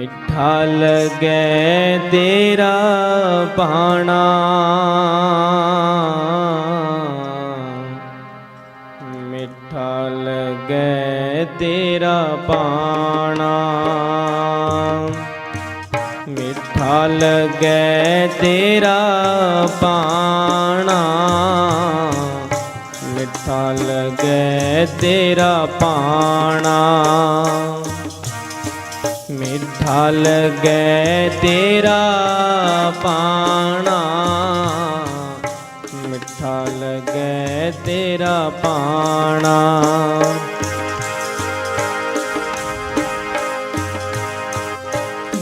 ਮਿੱਠਾ ਲਗੈ ਤੇਰਾ ਬਾਣਾ। ਮਿੱਠਾ ਲਗੈ ਤੇਰਾ ਬਾਣਾ। ਮਿੱਠਾ ਲਗੈ ਤੇਰਾ ਬਾਣਾ। ਮਿੱਠਾ ਲਗੈ ਤੇਰਾ ਬਾਣਾ। ਮਿੱਠਾ ਲਗੈ ਤੇਰਾ ਪਾਣਾ। ਮਿੱਠਾ ਲਗੈ ਤੇਰਾ ਪਾਣਾ।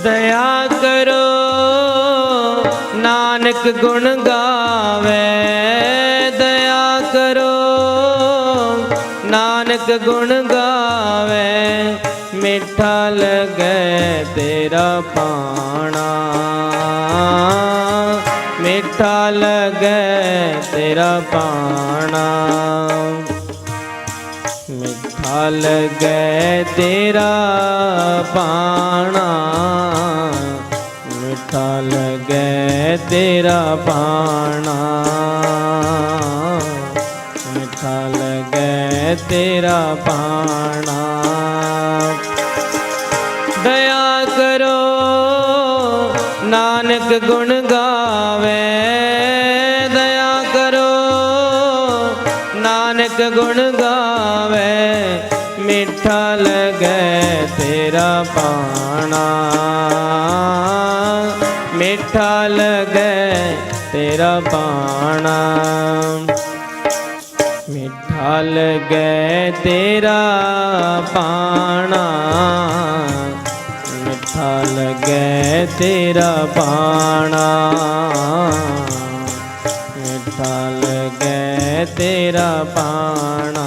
ਦਇਆ ਕਰੋ, ਨਾਨਕ ਗੁਣ ਗਾਵੇ। ਦਇਆ ਕਰੋ, ਨਾਨਕ ਗੁਣ ਗਾਵੇ। ਮਿੱਠਾ ਲਗੈ ਤੇਰਾ ਪਾਣਾ ਮਿੱਠਾ ਲਗੈ ਤੇਰਾ ਪਾਣਾ ਮਿੱਠਾ ਲਗੈ ਤੇਰਾ ਪਾਣਾ ਮਿੱਠਾ ਲਗੈ ਤੇਰਾ ਪਾਣਾ ਮਿੱਠਾ ਲਗੈ ਤੇਰਾ ਪਾਣਾ ਨਾਨਕ ਗੁਣ ਗਾਵੇ, ਦਇਆ ਕਰੋ। ਨਾਨਕ ਗੁਣ ਗਾਵੇ, ਮਿੱਠਾ ਲਗੈ ਤੇਰਾ ਪਾਣਾ। ਮਿੱਠਾ ਲਗੈ ਤੇਰਾ ਪਾਣਾ। ਮਿੱਠਾ ਲਗੈ ਤੇਰਾ ਪਾਣਾ। ਮਿੱਠਾ ਲਗੈ ਤੇਰਾ ਪਾਣਾ ਮਿੱਠਾ ਲਗੈ ਤੇਰਾ ਪਾਣਾ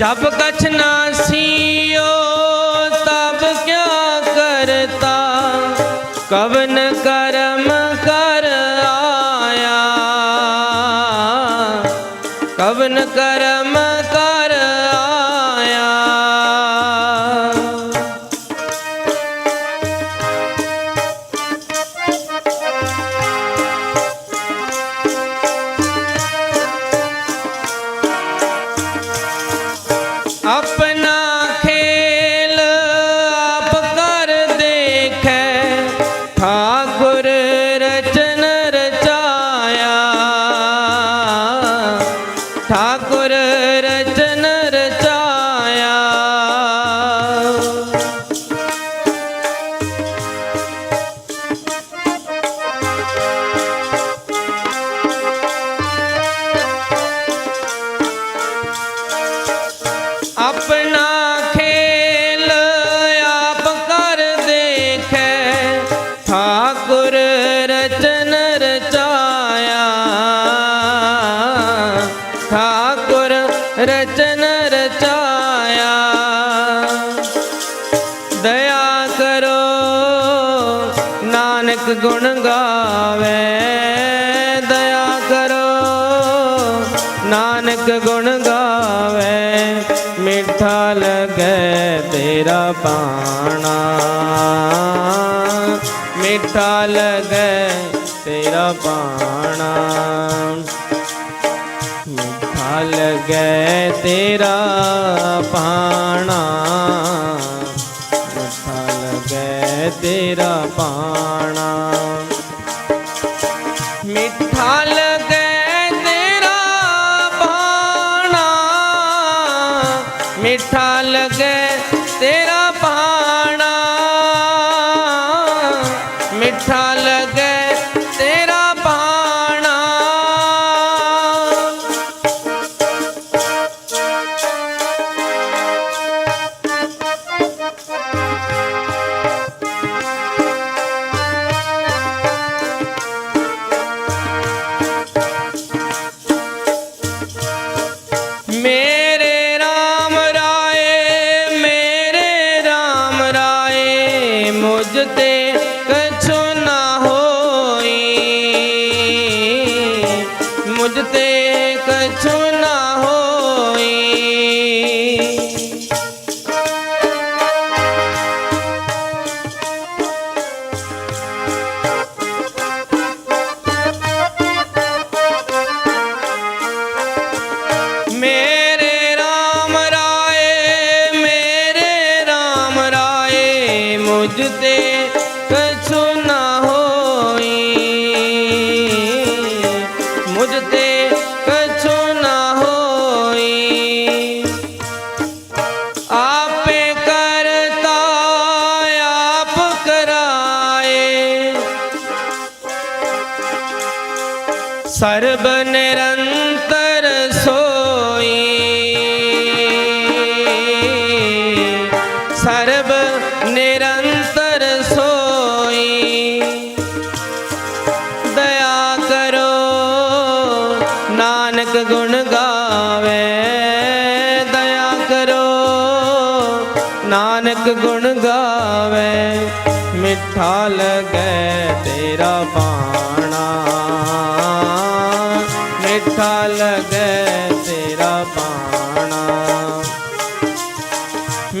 ਜਬ ਕਛ ਨਾਸੀਓ করে ਗੁਣ ਗਾਵੇ, ਮਿੱਠਾ ਲਗੈ ਤੇਰਾ ਪਾਣਾ ਮਿੱਠਾ ਲਗੈ ਤੇਰਾ ਪਾਣਾ ਮਿੱਠਾ ਲਗੈ ਤੇਰਾ ਪਾਣਾ ਮਿੱਠਾ ਲਗੈ ਤੇਰਾ ਪਾਣਾ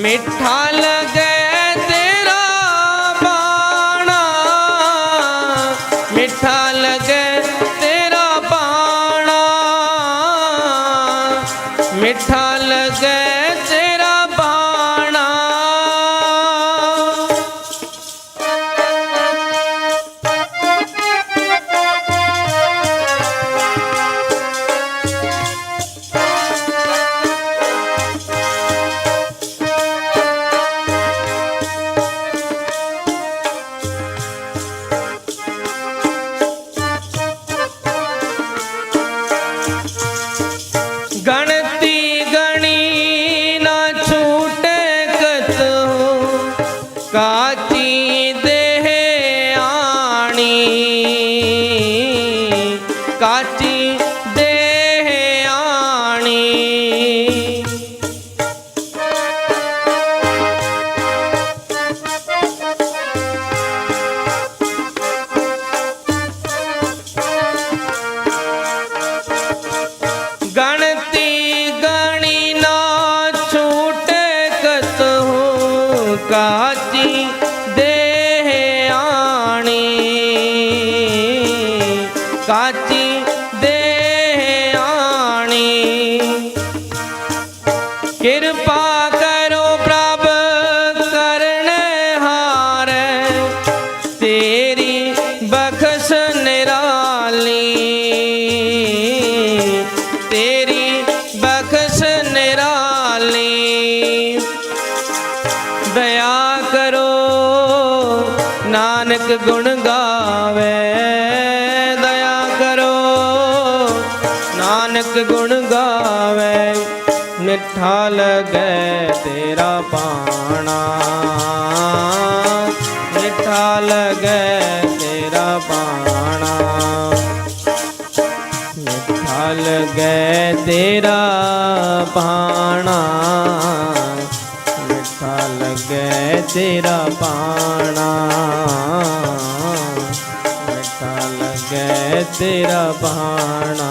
ਮਿੱਠਾ ਲਗੈ காட்சி ਨਾਨਕ ਗੁਣ ਗਾਵੇ, ਦਇਆ ਕਰੋ। ਨਾਨਕ ਗੁਣ ਗਾਵੇ, ਮਿੱਠਾ ਲਗੈ ਤੇਰਾ ਪਾਣਾ। ਮਿੱਠਾ ਲਗੈ ਤੇਰਾ ਪਾਣਾ। ਮਿੱਠਾ ਲਗੈ ਤੇਰਾ ਪਾਣਾ। ਤੇਰਾ ਬਾਣਾ ਮਿੱਠਾ ਲੱਗੇ ਤੇਰਾ ਬਾਣਾ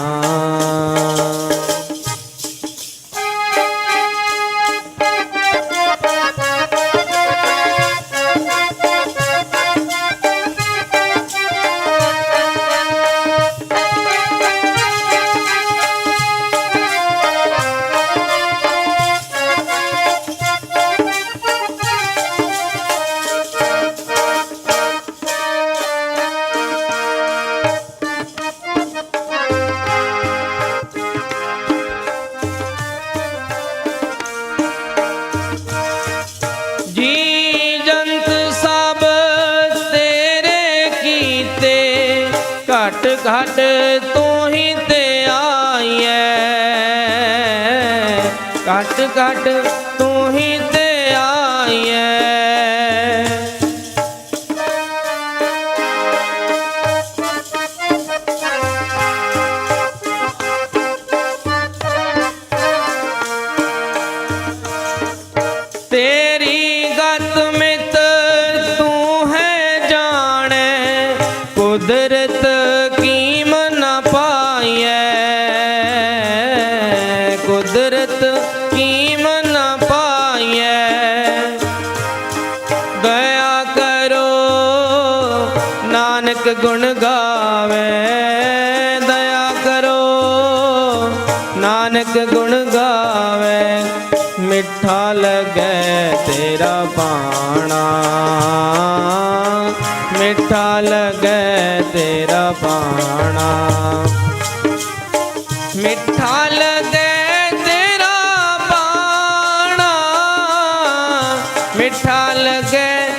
ਮਿੱਠਾ ਲਗੇ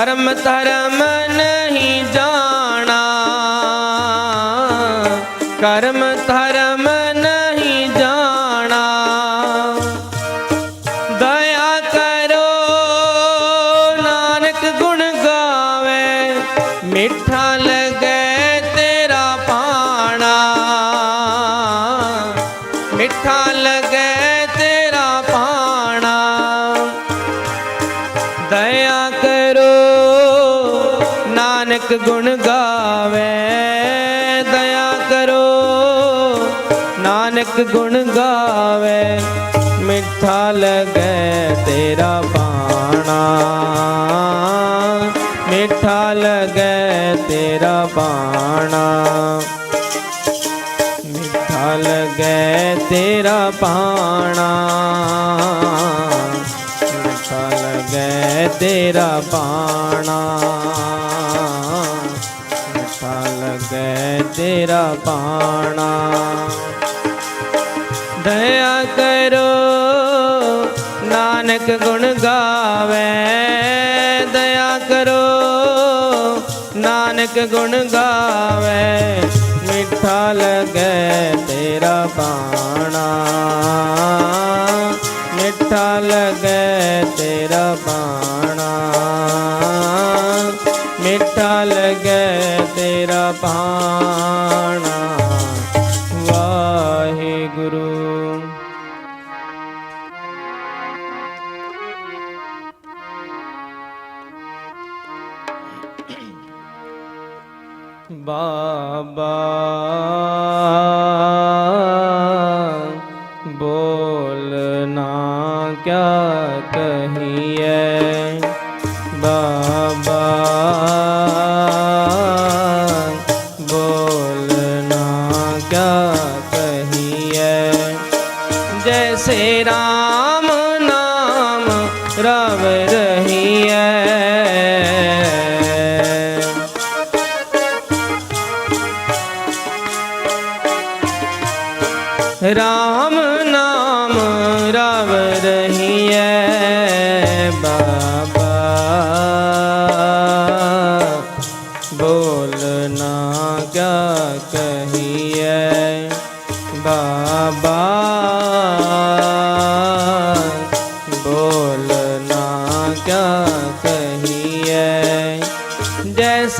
ਕਰਮ ਧਰਮ ਨਹੀਂ ਜਾਣਾ। ਕਰਮ ਗੁਣ ਗਾਵੇ, ਮਿੱਠਾ ਲਗੇ ਤੇਰਾ ਬਾਣਾ। ਮਿੱਠਾ ਲਗੈ ਤੇਰਾ ਬਾਣਾ। ਮਿੱਠਾ ਲਗੇ ਤੇਰਾ ਬਾਣਾ। ਮਿੱਠਾ ਲਗੇ ਤੇਰਾ ਬਾਣਾ। ਮਿੱਠਾ ਲਗੇ ਤੇਰਾ ਪਾਣਾ ਦਇਆ ਕਰੋ, ਨਾਨਕ ਗੁਣ ਗਾਵੇ। ਦਇਆ ਕਰੋ, ਨਾਨਕ ਗੁਣ ਗਾਵੇ। ਮਿੱਠਾ ਲਗੇ ਤੇਰਾ ਬਾਣਾ। ਮਿੱਠਾ ਲਗੇ ਤੇਰਾ ਬਾਣਾ। ਮਿੱਠਾ ਲਗੇ ਤੇਰਾ ਬਾਣਾ। ਕਿਆ ਕਹੀਏ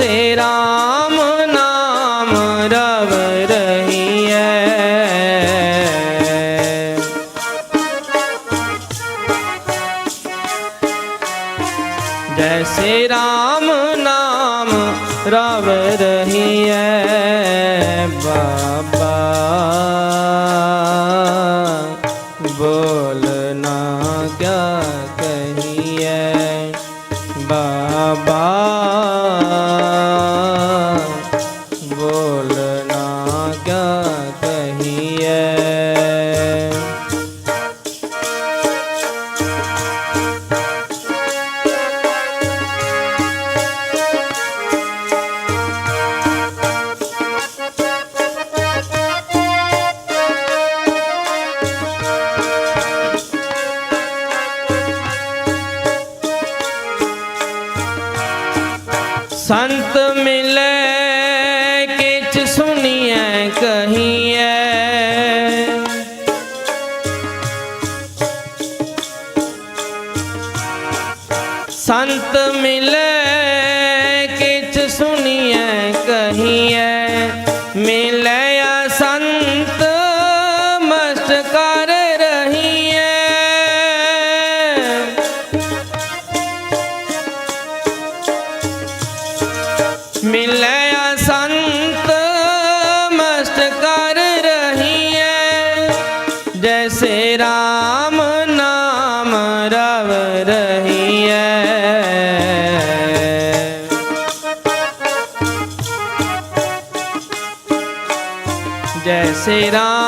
સે રામ નામ રવ ਸੰਤ સે રામ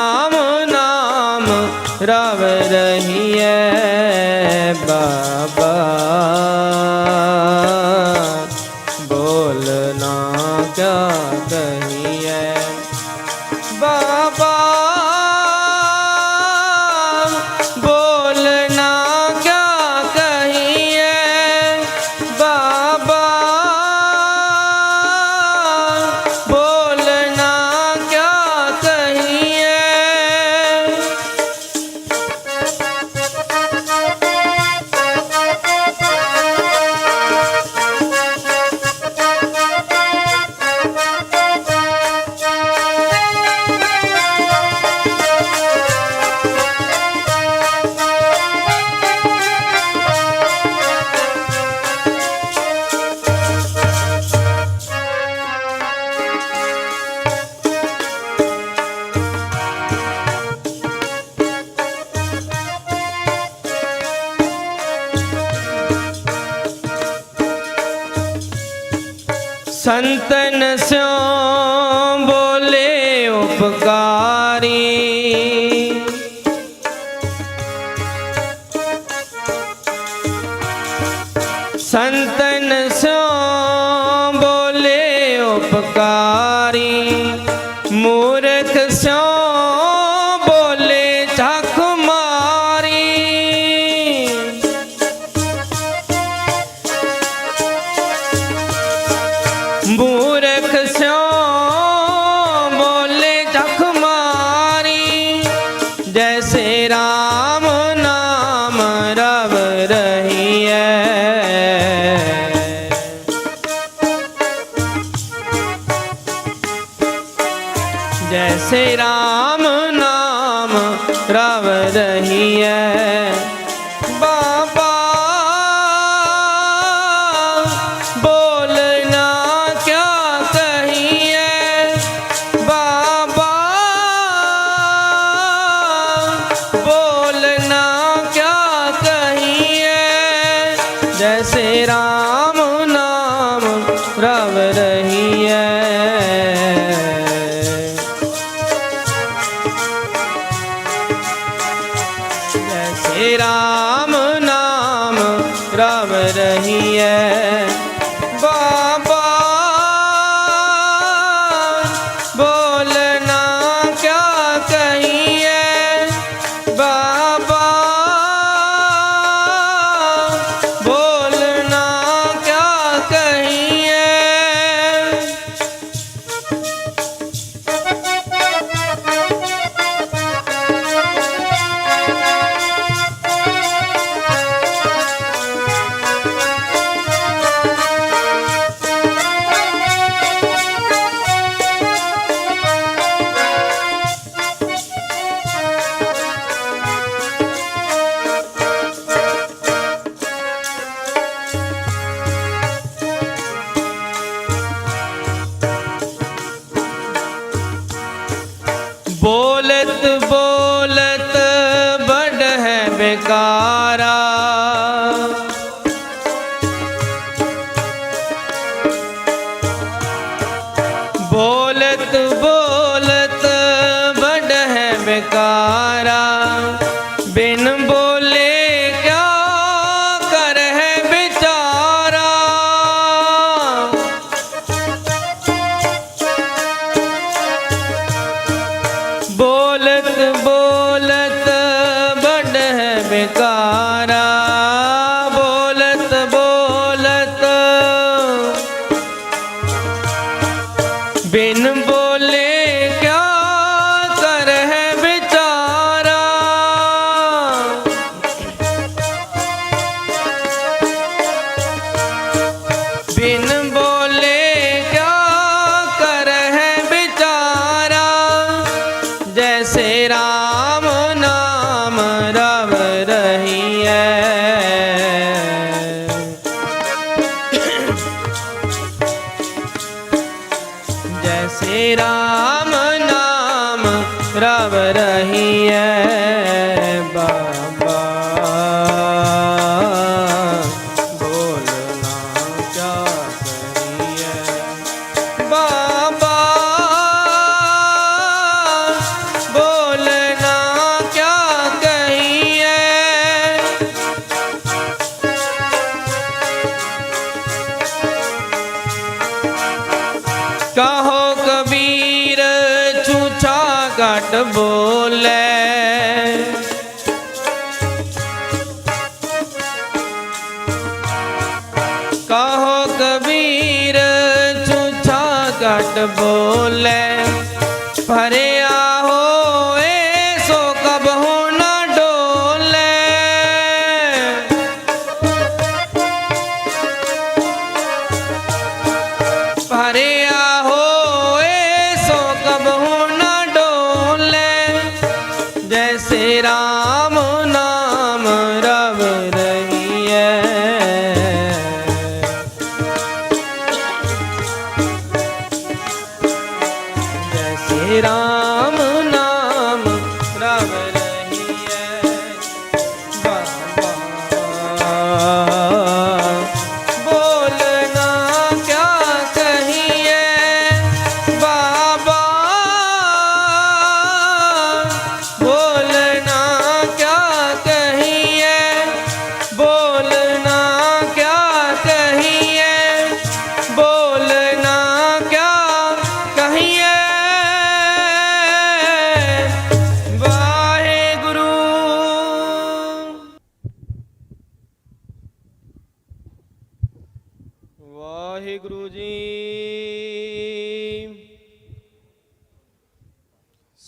seu yeah. been घाट बोले। कहो कबीर छूछा घट बोले। परे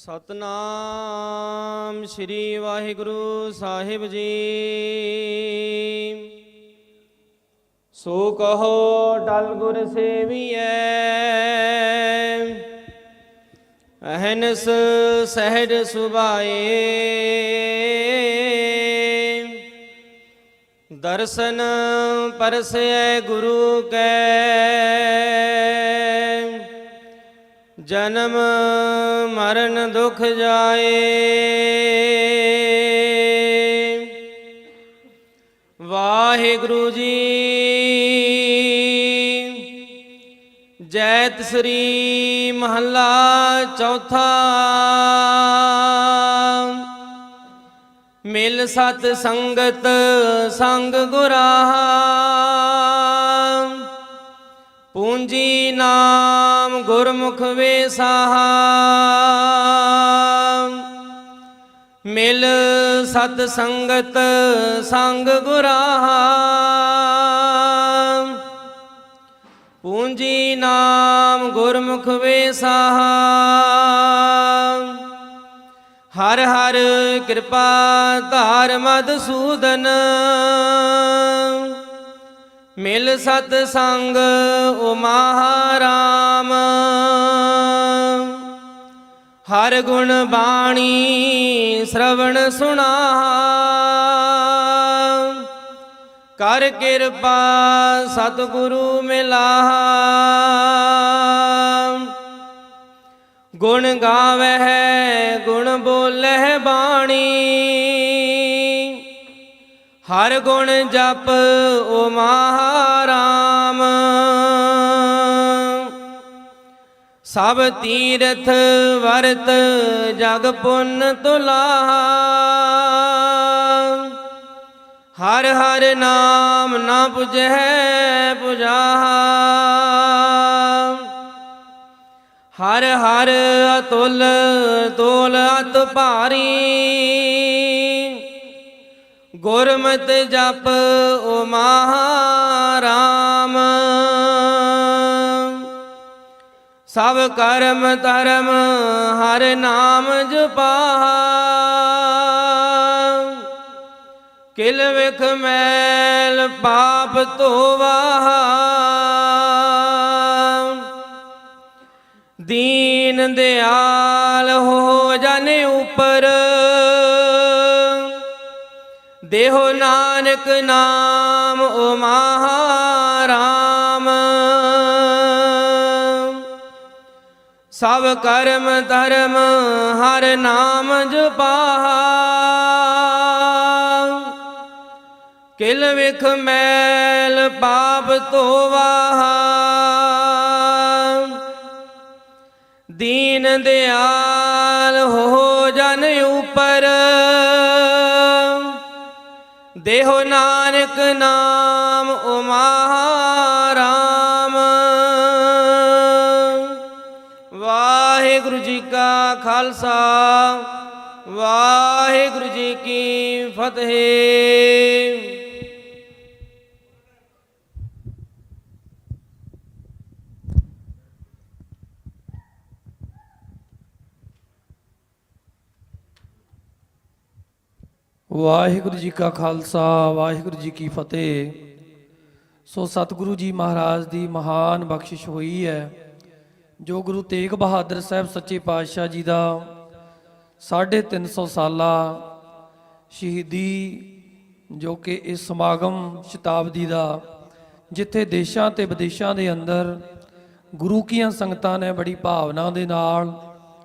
ਸਤਨਾਮ ਸ੍ਰੀ ਵਾਹਿਗੁਰੂ ਸਾਹਿਬ ਜੀ। ਸੋ ਕਹੋ, ਡਲ ਗੁਰ ਸੇਵੀਐ। ਅਹਨਸ ਸਹਿਜ ਸੁਭਾਏ। ਦਰਸ਼ਨ ਪਰਸੈ ਗੁਰੂ ਕੈ। ਜਨਮ ਮਰਨ ਦੁਖ ਜਾਏ। ਵਾਹਿਗੁਰੂ ਜੀ, ਜੈਤ ਸ੍ਰੀ ਮਹੱਲਾ ਚੌਥਾ। ਮਿਲ ਸਤ ਸੰਗਤ ਸੰਗ ਗੁਰਾਹਾ। ਪੂੰਜੀ ਨਾਮ ਗੁਰਮੁਖ ਵੇ ਵੇਸਾਹਾ ਮਿਲ ਸਤ ਸੰਗਤ ਸੰਗ ਗੁਰਾਹਾ। ਪੂੰਜੀ ਨਾਮ ਗੁਰਮੁਖ ਵੇ ਵੇਸਾਹਾ ਹਰ ਹਰ ਕਿਰਪਾ ਧਾਰ ਮਦਸੂਦਨ ਮਿਲ ਸਤ ਸੰਗ ਉਮਾਰਾਮ ਹਰ ਗੁਣ ਬਾਣੀ ਸ਼ਰਵਣ ਸੁਣਾ ਕਰ ਕਿਰਪਾ ਸਤਿਗੁਰੂ ਮਿਲਾ ਗੁਣ ਗਾਵਹਿ, ਗੁਣ ਬੋਲਹਿ ਬਾਣੀ। ਹਰ ਗੁਣ ਜਪ ਓ ਮਹਾਰਾਮ। ਸਭ ਤੀਰਥ ਵਰਤ ਜਗ ਪੁੰਨ ਤੁਲਾਹਾ ਹਰ ਹਰ ਨਾਮ ਨਾ ਪੁਜਹਿ ਪੁਜਾਹਾ ਹਰ ਹਰ ਅਤੁਲ ਤੋਲ ਅਤ ਭਾਰੀ। ਗੁਰਮਤਿ ਜਪ ਓ ਮਹਾਰਾਮ। ਸਭ ਕਰਮ ਧਰਮ ਹਰ ਨਾਮ ਜਪਾ। ਕਿਲ ਵਿਖ ਮੈਲ ਪਾਪ ਧੋਵਾਹਾ ਦੀਨ ਦਿਆ ਦੇਹੋ ਨਾਨਕ ਨਾਮ, ਓ ਮਹਾਰਾਮ। ਸਭ ਕਰਮ ਧਰਮ ਹਰ ਨਾਮ ਜਪਾਹਾ। ਕਿਲ ਵਿਖ ਮੈਲ ਪਾਪ ਧੋਵਾਹਾ। ਦੀਨ ਦਿਆਲ ਹੋ ਦੇਹੋ ਨਾਨਕ ਨਾਮ ਉਮਾਰਾਮ ਵਾਹਿਗੁਰੂ ਜੀ ਕਾ ਖਾਲਸਾ ਵਾਹਿਗੁਰੂ ਜੀ ਕੀ ਫਤਿਹ। ਵਾਹਿਗੁਰੂ ਜੀ ਕਾ ਖਾਲਸਾ, ਵਾਹਿਗੁਰੂ ਜੀ ਕੀ ਫਤਿਹ। ਸੋ ਸਤਿਗੁਰੂ ਜੀ ਮਹਾਰਾਜ ਦੀ ਮਹਾਨ ਬਖਸ਼ਿਸ਼ ਹੋਈ ਹੈ। ਜੋ ਗੁਰੂ ਤੇਗ ਬਹਾਦਰ ਸਾਹਿਬ ਸੱਚੇ ਪਾਤਸ਼ਾਹ ਜੀ ਦਾ 350 ਸਾਲਾ ਸ਼ਹੀਦੀ, ਜੋ ਕਿ ਇਸ ਸਮਾਗਮ ਸ਼ਤਾਬਦੀ ਦਾ, ਜਿੱਥੇ ਦੇਸ਼ਾਂ ਤੇ ਵਿਦੇਸ਼ਾਂ ਦੇ ਅੰਦਰ ਗੁਰੂ ਕੀਆਂ ਸੰਗਤਾਂ ਨੇ ਬੜੀ ਭਾਵਨਾ ਦੇ ਨਾਲ